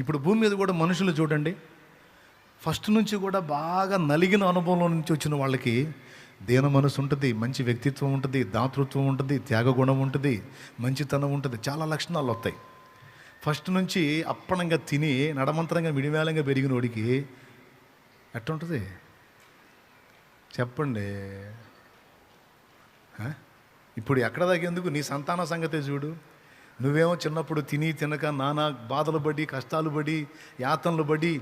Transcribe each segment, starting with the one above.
ఇప్పుడు భూమి మీద కూడా మనుషులు చూడండి. ఫస్ట్ నుంచి కూడా బాగా నలిగిన అనుభవంలో నుంచి వచ్చిన వాళ్ళకి దీన మనసు ఉంటుంది మంచి వ్యక్తిత్వం ఉంటుంది దాతృత్వం ఉంటుంది త్యాగగుణం ఉంటుంది మంచితనం ఉంటుంది చాలా లక్షణాలు వస్తాయి. ఫస్ట్ నుంచి అప్పణంగా తిని నడమంతరంగా మిడివేలంగా పెరిగిన వాడికి ఎట్టుంటుంది? చెప్పండి. ఇప్పుడు ఎక్కడ దాకేందుకు నీ సంతాన సంగతే చూడు. నువ్వేమో చిన్నప్పుడు తిని తినక నానా బాధలు పడి కష్టాలు పడి యాతనలు పడి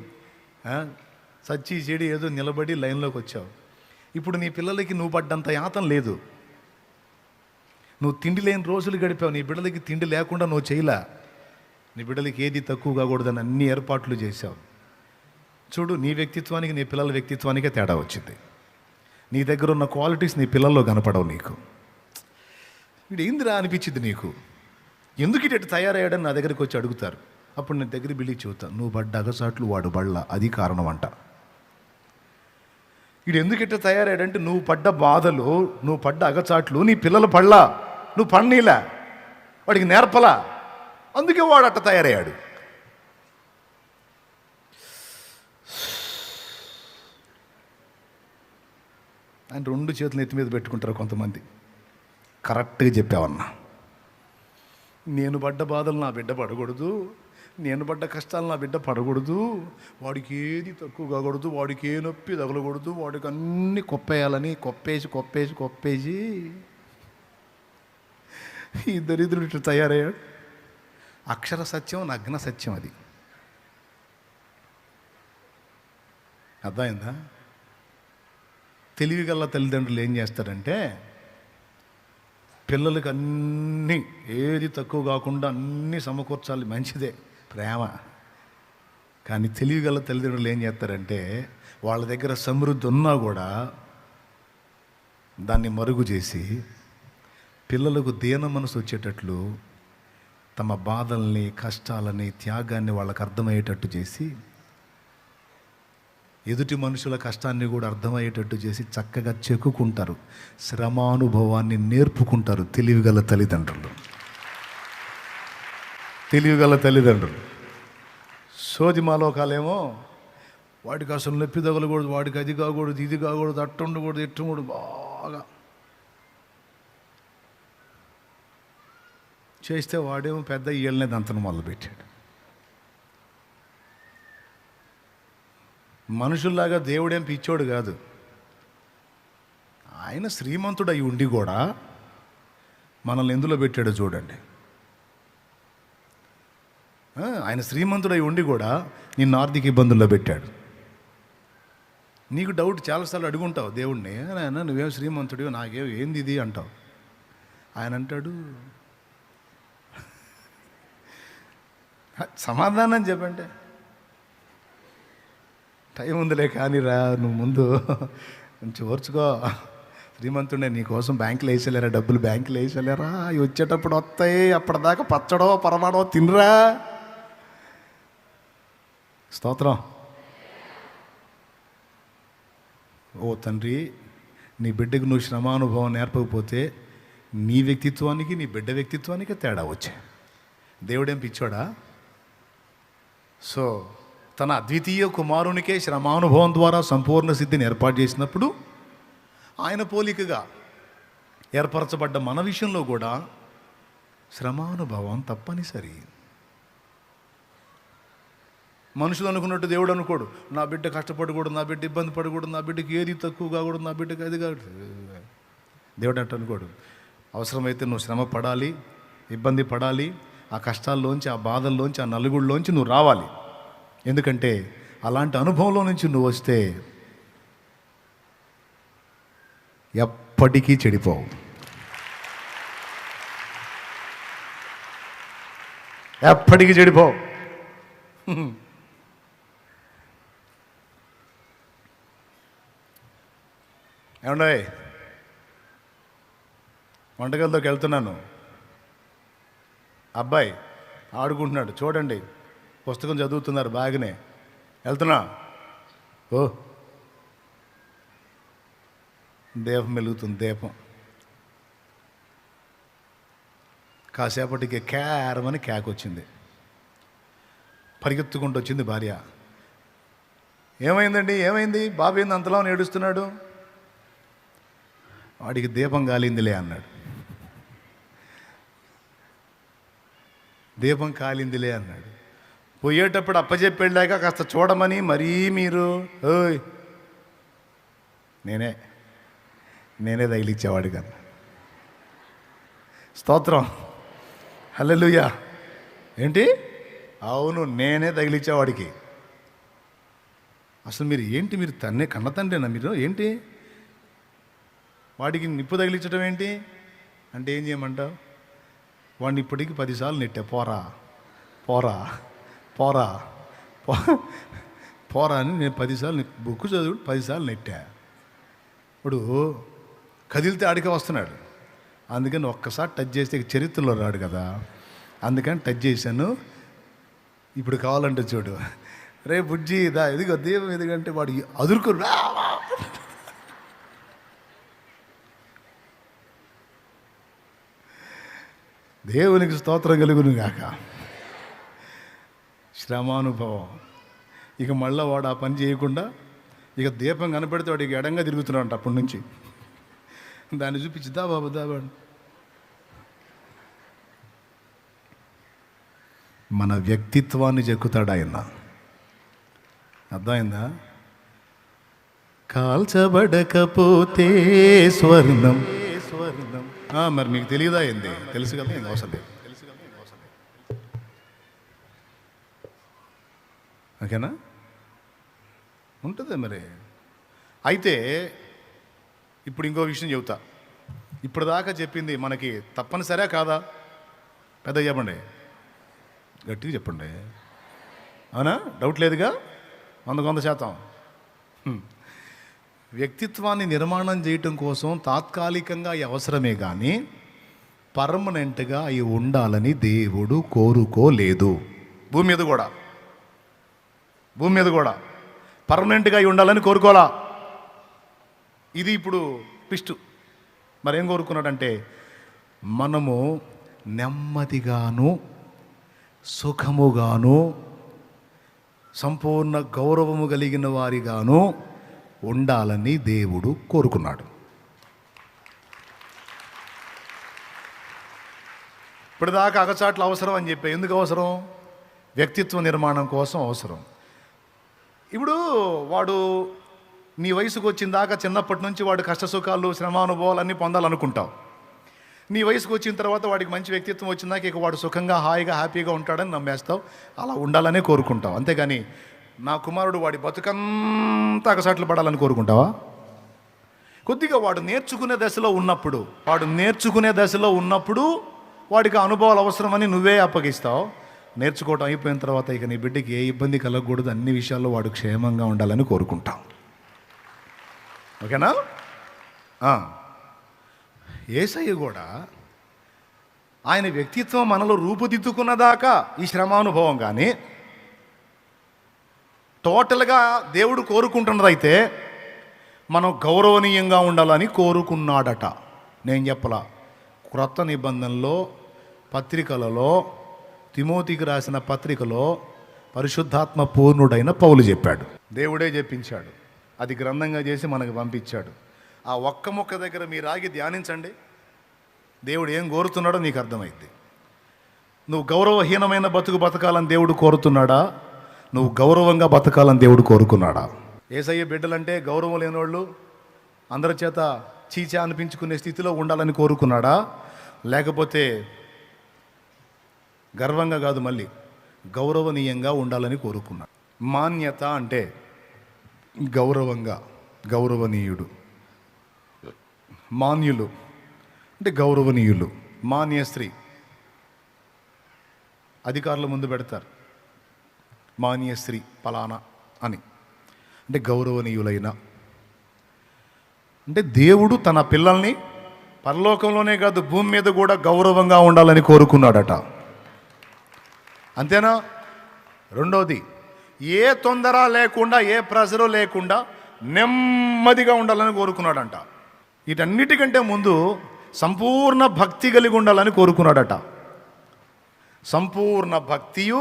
సచ్చి చెడి ఏదో నిలబడి లైన్లోకి వచ్చావు. ఇప్పుడు నీ పిల్లలకి నువ్వు పడ్డంత యాతన లేదు. నువ్వు తిండి లేని రోజులు గడిపావు. నీ బిడ్డలకి తిండి లేకుండా నువ్వు చేయలే. నీ బిడ్డలకి ఏది తక్కువ కాకూడదని అన్ని ఏర్పాట్లు చేశావు. చూడు నీ వ్యక్తిత్వానికి నీ పిల్లల వ్యక్తిత్వానికే తేడా వచ్చింది. నీ దగ్గర ఉన్న క్వాలిటీస్ నీ పిల్లల్లో కనపడవు నీకు. వీడు ఏందిరా అనిపించింది నీకు? ఎందుకు ఇటు తయారయ్యాడని నా దగ్గరికి వచ్చి అడుగుతారు. అప్పుడు నేను దగ్గర బిల్లి చెబుతాను నువ్వు పడ్డ అగసాట్లు వాడు బళ్ళ అది కారణం అంట వీడు ఎందుకు ఇట్ట తయారయ్యాడంటే నువ్వు పడ్డ బాధలు నువ్వు పడ్డ అగచాట్లు నీ పిల్లలు పళ్ళా నువ్వు పన్నీలా వాడికి నేర్పలా అందుకే వాడు అట్ట తయారయ్యాడు. ఆయన రెండు చేతులు ఎత్తి మీద పెట్టుకుంటారు కొంతమంది. కరెక్ట్గా చెప్పావన్నా. నేను పడ్డ బాధలు నా బిడ్డ పడకూడదు. నేను పడ్డ కష్టాలు నా బిడ్డ పడకూడదు. వాడికి ఏది తక్కువ కాకూడదు వాడికి ఏ నొప్పి తగలకూడదు వాడికి అన్ని కొప్పేయాలని కొప్పేసి కొప్పేసి కొప్పేసి ఈ దరిద్రుడు ఇట్లా తయారయ్యాడు. అక్షర సత్యం నగ్న సత్యం అది. అర్థమైందా? తెలివిగల తల్లిదండ్రులు ఏం చేస్తారంటే పిల్లలకి అన్నీ ఏది తక్కువ కాకుండా అన్నీ సమకూర్చాలి. మంచిదే. ప్రేమ. కానీ తెలివిగల తల్లిదండ్రులు ఏం చేస్తారంటే వాళ్ళ దగ్గర సమృద్ధి ఉన్నా కూడా దాన్ని మరుగు చేసి పిల్లలకు దీన మనసు వచ్చేటట్లు తమ బాధల్ని కష్టాలని త్యాగాన్ని వాళ్ళకు అర్థమయ్యేటట్టు చేసి ఎదుటి మనుషుల కష్టాన్ని కూడా అర్థమయ్యేటట్టు చేసి చక్కగా చెక్కుకుంటారు. శ్రమానుభవాన్ని నేర్పుకుంటారు తెలివిగల తల్లిదండ్రులు. తెలివిగల తల్లిదండ్రులు. సోది మాలోకాలేమో వాడికి అసలు నొప్పి తగలకూడదు వాడికి అది కాకూడదు ఇది కాకూడదు అట్టు ఉండకూడదు ఇట్టు ఉండకూడదు బాగా. చేస్తే వాడేమో పెద్ద ఈళ్ళనే దంతను మొదలుపెట్టాడు. మనుషుల్లాగా దేవుడేం పిచ్చోడు కాదు. ఆయన శ్రీమంతుడు అయి ఉండి కూడా మనల్ని ఎందులో పెట్టాడో చూడండి. ఆయన శ్రీమంతుడై ఉండి కూడా నిన్ను ఆర్థిక ఇబ్బందుల్లో పెట్టాడు. నీకు డౌట్ చాలాసార్లు అడుగుంటావు దేవుణ్ణి ఆయన నువ్వేం శ్రీమంతుడివి నాకేం ఏంది ఇది? అంటావు. ఆయన అంటాడు సమాధానం చెప్పండి టైం ఉందిలే కానీ రా నువ్వు ముందు కొంచెం ఓర్చుకో. శ్రీమంతుడే నీకోసం బ్యాంకులో వేసేలేరా డబ్బులు బ్యాంకులో వేసేలేరా? అవి వచ్చేటప్పుడు వస్తాయి అప్పటిదాకా పచ్చడో పరమాడో తినరా? స్తోత్రం. ఓ తండ్రి నీ బిడ్డకు నువ్వు శ్రమానుభవం నేర్పకపోతే నీ వ్యక్తిత్వానికి నీ బిడ్డ వ్యక్తిత్వానికి తేడా వచ్చాయి దేవుడేం పిచ్చోడా? సో తన అద్వితీయ కుమారునికే శ్రమానుభవం ద్వారా సంపూర్ణ సిద్ధిని ఏర్పాటు చేసినప్పుడు ఆయన పోలికగా ఏర్పరచబడ్డ మన విషయంలో కూడా శ్రమానుభవం తప్పనిసరి. మనుషులు అనుకున్నట్టు దేవుడు అనుకోడు. నా బిడ్డ కష్టపడకూడదు నా బిడ్డ ఇబ్బంది పడకూడదు నా బిడ్డకి ఏది తక్కువ కాకూడదు నా బిడ్డకి అది కాకూడదు దేవుడు అంటే అనుకోడు. అవసరమైతే నువ్వు శ్రమ పడాలి ఇబ్బంది పడాలి ఆ కష్టాల్లోంచి ఆ బాధల్లోంచి ఆ నలుగుళ్ళలోంచి నువ్వు రావాలి. ఎందుకంటే అలాంటి అనుభవంలో నుంచి నువ్వు వస్తే ఎప్పటికీ చెడిపోవు. ఎప్పటికీ చెడిపోవు. ఏమండే వంటగదిలోకి వెళ్తున్నాను. అబ్బాయి ఆడుకుంటున్నాడు. చూడండి. పుస్తకం చదువుతున్నారు బాగానే. వెళ్తున్నా. ఓ. దీపం వెలుగుతుంది దీపం. కాసేపటికి క్యారమని క్యాక్ వచ్చింది పరిగెత్తుకుంటూ వచ్చింది భార్య. ఏమైందండి? ఏమైంది? బాబు ఏంది అంతలా ఏడుస్తున్నాడు? వాడికి దీపం కాలిందిలే అన్నాడు. దీపం కాలిందిలే అన్నాడు. పోయేటప్పుడు అప్పచెప్పి వెళ్ళాక కాస్త చూడమని మరీ మీరు ఓయ్ నేనే నేనే తగిలిచ్చేవాడు కదా. స్తోత్రం. హలెలుయా ఏంటి? అవును నేనే తగిలిచ్చేవాడికి అసలు మీరు ఏంటి? మీరు తన్నే కన్న తండ్రేనా మీరు? ఏంటి? వాడికి నిప్పు తగిలించడం ఏంటి? అంటే ఏం చేయమంటావు? వాడిని ఇప్పటికి పదిసార్లు నెట్టా పోరా పోరా. పోరా. పో పోరా అని నేను పదిసార్లు బుక్ చదువు పదిసార్లు నెట్టా. ఇప్పుడు కదిలితే ఆడికే వస్తున్నాడు. అందుకని ఒక్కసారి టచ్ చేస్తే చరిత్రలో రాడు కదా. అందుకని టచ్ చేశాను. ఇప్పుడు కావాలంటే చూడు. రే బుజ్జి దా ఎదిగో దీపం ఎదుగంటే వాడు అదురుకు రా. దేవునికి స్తోత్రం కలుగును గాక. శ్రమానుభవం. ఇక మళ్ళీ వాడు ఆ పని చేయకుండా ఇక దీపం కనపెడితే వాడు ఇక ఎడంగా తిరుగుతున్నాడు అప్పటి నుంచి. దాన్ని చూపించి దా బాబు దా బాబు. మన వ్యక్తిత్వాన్ని చెక్కుతాడు ఆయన. అర్థమైందా? కాల్చబడకపోతే స్వర్ణం. స్వర్ణం? మరి మీకు తెలియదా ఏంది? తెలుసు కదా ఇంక అవసరం లేదు. ఓకేనా? ఉంటుంది మరి. అయితే ఇప్పుడు ఇంకో విషయం చెబుతా. ఇప్పుడు దాకా చెప్పింది మనకి తప్పనిసరే కాదా? పెద్ద చెప్పండి. గట్టిగా చెప్పండి. అవునా? డౌట్ లేదుగా? వంద వంద శాతం. వ్యక్తిత్వాన్ని నిర్మాణం చేయటం కోసం తాత్కాలికంగా ఈ అవసరమే కానీ పర్మనెంట్గా అవి ఉండాలని దేవుడు కోరుకోలేదు. భూమి మీద కూడా. భూమి మీద కూడా. పర్మనెంట్గా ఉండాలని కోరుకోలా ఇది ఇప్పుడు ట్విస్ట్. మరేం కోరుకున్నాడంటే మనము నెమ్మదిగాను సుఖముగాను సంపూర్ణ గౌరవము కలిగిన వారిగాను ఉండాలని దేవుడు కోరుకున్నాడు. ఇప్పటిదాకా అగచాట్లు అవసరం అని చెప్పి ఎందుకు అవసరం? వ్యక్తిత్వ నిర్మాణం కోసం అవసరం. ఇప్పుడు వాడు నీ వయసుకు వచ్చిన దాకా చిన్నప్పటి నుంచి వాడు కష్టసుఖాలు శ్రమానుభవాలు అన్నీ పొందాలనుకుంటావు. నీ వయసుకు వచ్చిన తర్వాత వాడికి మంచి వ్యక్తిత్వం వచ్చిందాక ఇక వాడు సుఖంగా హాయిగా హ్యాపీగా ఉంటాడని నమ్మేస్తావు. అలా ఉండాలనే కోరుకుంటావు. అంతేగాని నా కుమారుడు వాడి బతుకంతా అగసాట్లు పడాలని కోరుకుంటావా? కొద్దిగా వాడు నేర్చుకునే దశలో ఉన్నప్పుడు వాడు నేర్చుకునే దశలో ఉన్నప్పుడు వాడికి ఆ అనుభవాలు అవసరమని నువ్వే అప్పగిస్తావు. నేర్చుకోవటం అయిపోయిన తర్వాత ఇక నీ బిడ్డకి ఏ ఇబ్బంది కలగకూడదు అన్ని విషయాల్లో వాడు క్షేమంగా ఉండాలని కోరుకుంటాం. ఓకేనా? ఏసయ్య కూడా ఆయన వ్యక్తిత్వం మనలో రూపుదిద్దుకున్నదాకా ఈ శ్రమానుభవం కానీ టోటల్గా దేవుడు కోరుకుంటున్నదైతే మనం గౌరవనీయంగా ఉండాలని కోరుకున్నాడట. నేను చెప్పలా క్రొత్త నిబంధనలో పత్రికలలో తిమోతికి రాసిన పత్రికలో పరిశుద్ధాత్మ పూర్ణుడైన పౌలు చెప్పాడు. దేవుడే చెప్పించాడు. అది గ్రంథంగా చేసి మనకు పంపించాడు. ఆ ఒక్క మొక్క దగ్గర మీరు ఆగి ధ్యానించండి. దేవుడు ఏం కోరుతున్నాడో నీకు అర్థమైంది నువ్వు గౌరవహీనమైన బతుకు బతకాలని దేవుడు కోరుతున్నాడా? నువ్వు గౌరవంగా బతకాలని దేవుడు కోరుకున్నాడా? ఏసయ్య బిడ్డలంటే గౌరవం లేనివాళ్ళు అందరి చేత చీచా అనిపించుకునే స్థితిలో ఉండాలని కోరుకున్నాడా? లేకపోతే గర్వంగా కాదు మళ్ళీ గౌరవనీయంగా ఉండాలని కోరుకున్నాడు మాన్యత అంటే గౌరవంగా గౌరవనీయుడు. మాన్యులు అంటే గౌరవనీయులు. మాన్య స్త్రీ అధికారుల ముందు పెడతారు. మాన్య స్త్రీ పలానా అని. అంటే గౌరవనీయులైన. అంటే దేవుడు తన పిల్లల్ని పరలోకంలోనే కాదు భూమి మీద కూడా గౌరవంగా ఉండాలని కోరుకున్నాడట. అంతేనా? రెండోది ఏ తొందర లేకుండా ఏ ప్రెజరు లేకుండా నెమ్మదిగా ఉండాలని కోరుకున్నాడంట. వీటన్నిటికంటే ముందు సంపూర్ణ భక్తి కలిగి ఉండాలని కోరుకున్నాడట. సంపూర్ణ భక్తియు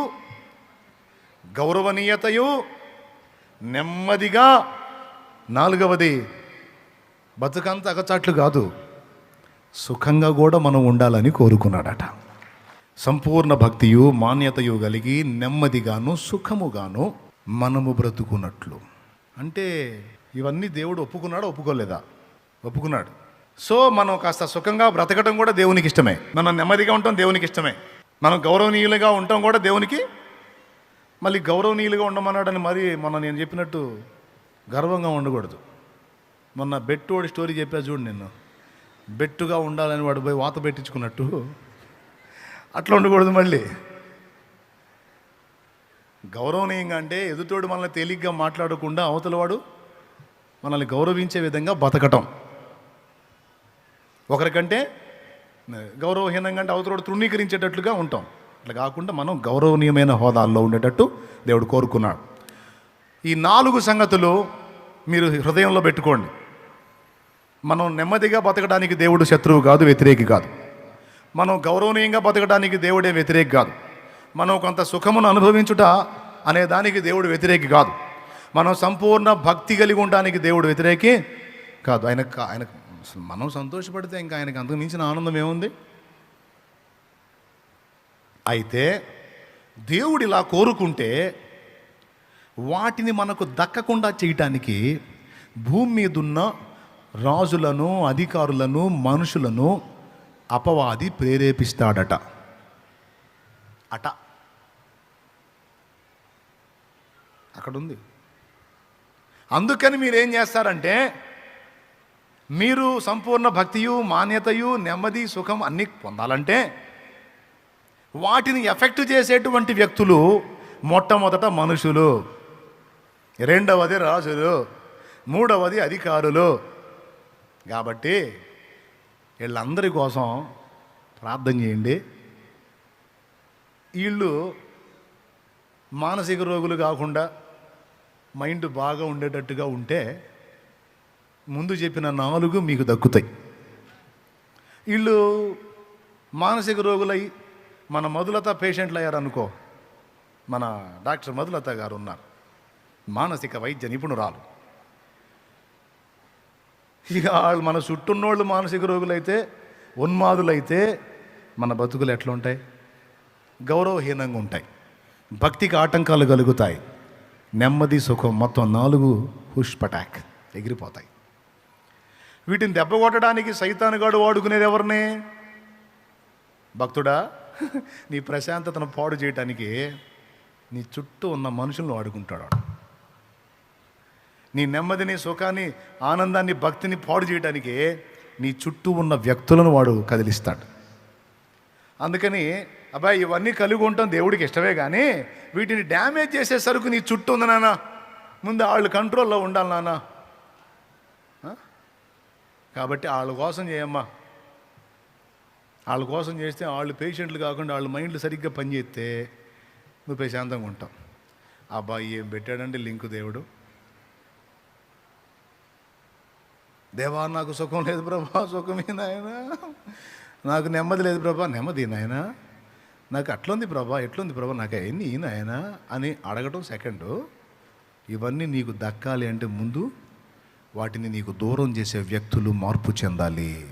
గౌరవనీయతయు నెమ్మదిగా నాలుగవది బతుకంత అగచాట్లు కాదు సుఖంగా కూడా మనం ఉండాలని కోరుకున్నాడట. సంపూర్ణ భక్తియు మాన్యతయు కలిగి నెమ్మదిగాను సుఖముగాను మనము బ్రతుకున్నట్లు అంటే ఇవన్నీ దేవుడు ఒప్పుకున్నాడు ఒప్పుకోలేదా? ఒప్పుకున్నాడు. సో మనం కాస్త సుఖంగా బ్రతకడం కూడా దేవునికి ఇష్టమే. మనం నెమ్మదిగా ఉండటం దేవునికి ఇష్టమే. మనం గౌరవనీయులుగా ఉండటం కూడా దేవునికి మళ్ళీ గౌరవనీయులుగా ఉండమన్నాడని మరి మొన్న నేను చెప్పినట్టు గర్వంగా ఉండకూడదు. మొన్న బెట్టు వాడి స్టోరీ చెప్పా చూడు నిన్ను. బెట్టుగా ఉండాలని వాడు పోయి వాత పెట్టించుకున్నట్టు అట్లా ఉండకూడదు మళ్ళీ. గౌరవనీయంగా అంటే ఎదుటోడు మనల్ని తేలిగ్గా మాట్లాడకుండా అవతలవాడు మనల్ని గౌరవించే విధంగా బతకటం. ఒకరికంటే గౌరవహీనంగా అంటే అవతలవాడు తృణీకరించేటట్లుగా ఉంటాం. అట్లా కాకుండా మనం గౌరవనీయమైన హోదాల్లో ఉండేటట్టు దేవుడు కోరుకున్నాడు. ఈ నాలుగు సంగతులు మీరు హృదయంలో పెట్టుకోండి. మనం నెమ్మదిగా బతకడానికి దేవుడు శత్రువు కాదు వ్యతిరేకి కాదు. మనం గౌరవనీయంగా బతకడానికి దేవుడే వ్యతిరేకి కాదు. మనం కొంత సుఖమును అనుభవించుట అనే దానికి దేవుడు వ్యతిరేకి కాదు. మనం సంపూర్ణ భక్తి కలిగి ఉండడానికి దేవుడు వ్యతిరేకి కాదు. ఆయన ఆయన మనం సంతోషపడితే ఇంకా ఆయనకు అంతకు మించిన ఆనందం ఏముంది? అయితే దేవుడు ఇలా కోరుకుంటే వాటిని మనకు దక్కకుండా చేయటానికి భూమి మీదున్న రాజులను అధికారులను మనుషులను అపవాది ప్రేరేపిస్తాడట. అట. అక్కడ ఉంది అందుకని మీరు ఏం చేస్తారంటే మీరు సంపూర్ణ భక్తియు మాన్యతయు నెమ్మది సుఖం అన్నీ పొందాలంటే వాటిని ఎఫెక్ట్ చేసేటువంటి వ్యక్తులు మొట్టమొదట మనుషులు. రెండవది రాజులు. మూడవది అధికారులు. కాబట్టి వీళ్ళందరి కోసం ప్రార్థన చేయండి. వీళ్ళు మానసిక రోగులు కాకుండా మైండ్ బాగా ఉండేటట్టుగా ఉంటే ముందు చెప్పిన నాలుగు మీకు దక్కుతాయి. వీళ్ళు మానసిక రోగులై మన మధులత పేషెంట్లు అయ్యారనుకో మన డాక్టర్ మధులత గారు ఉన్నారు. మానసిక వైద్య నిపుణురాలు. ఇక వాళ్ళు మన చుట్టూన్నోళ్ళు మానసిక రోగులైతే ఉన్మాదులైతే మన బతుకులు ఎట్లా ఉంటాయి గౌరవహీనంగా ఉంటాయి. భక్తికి ఆటంకాలు కలుగుతాయి. నెమ్మది సుఖం మొత్తం నాలుగు హుష్ పటాక్ ఎగిరిపోతాయి. వీటిని దెబ్బ కొట్టడానికి సైతానుగాడు వాడుకునేది ఎవరిని? భక్తుడా నీ ప్రశాంతతను పాడు చేయటానికి నీ చుట్టూ ఉన్న మనుషులను వాడుకుంటాడు వాడు. నీ నెమ్మదిని సుఖాన్ని ఆనందాన్ని భక్తిని పాడు చేయడానికి నీ చుట్టూ ఉన్న వ్యక్తులను వాడు కదిలిస్తాడు. అందుకని అబ్బాయి ఇవన్నీ కలిగి ఉండటం దేవుడికి ఇష్టమే కానీ వీటిని డ్యామేజ్ చేసే సరుకు నీ చుట్టూ ఉంది నాన్న. ముందు వాళ్ళు కంట్రోల్లో ఉండాలి నాన్న. కాబట్టి వాళ్ళ కోసం చేయమ్మా. వాళ్ళ కోసం చేస్తే వాళ్ళు పేషెంట్లు కాకుండా వాళ్ళ మైండ్లు సరిగ్గా పనిచేస్తే నువ్వు ప్రశాంతంగా ఉంటావు. అబ్బాయి ఏం పెట్టాడంటే లింకు దేవుడు. దేవా నాకు సుఖం లేదు ప్రభా సుఖమే నాయన? నాకు నెమ్మది లేదు ప్రభా నెమ్మది నాయన? నాకు అట్లుంది ప్రభా ఎట్లుంది ప్రభా నాకు అవన్నీ నాయన? అని అడగటం సెకండ్ ఇవన్నీ నీకు దక్కాలి అంటే ముందు వాటిని నీకు దూరం చేసే వ్యక్తులు మార్పు చెందాలి.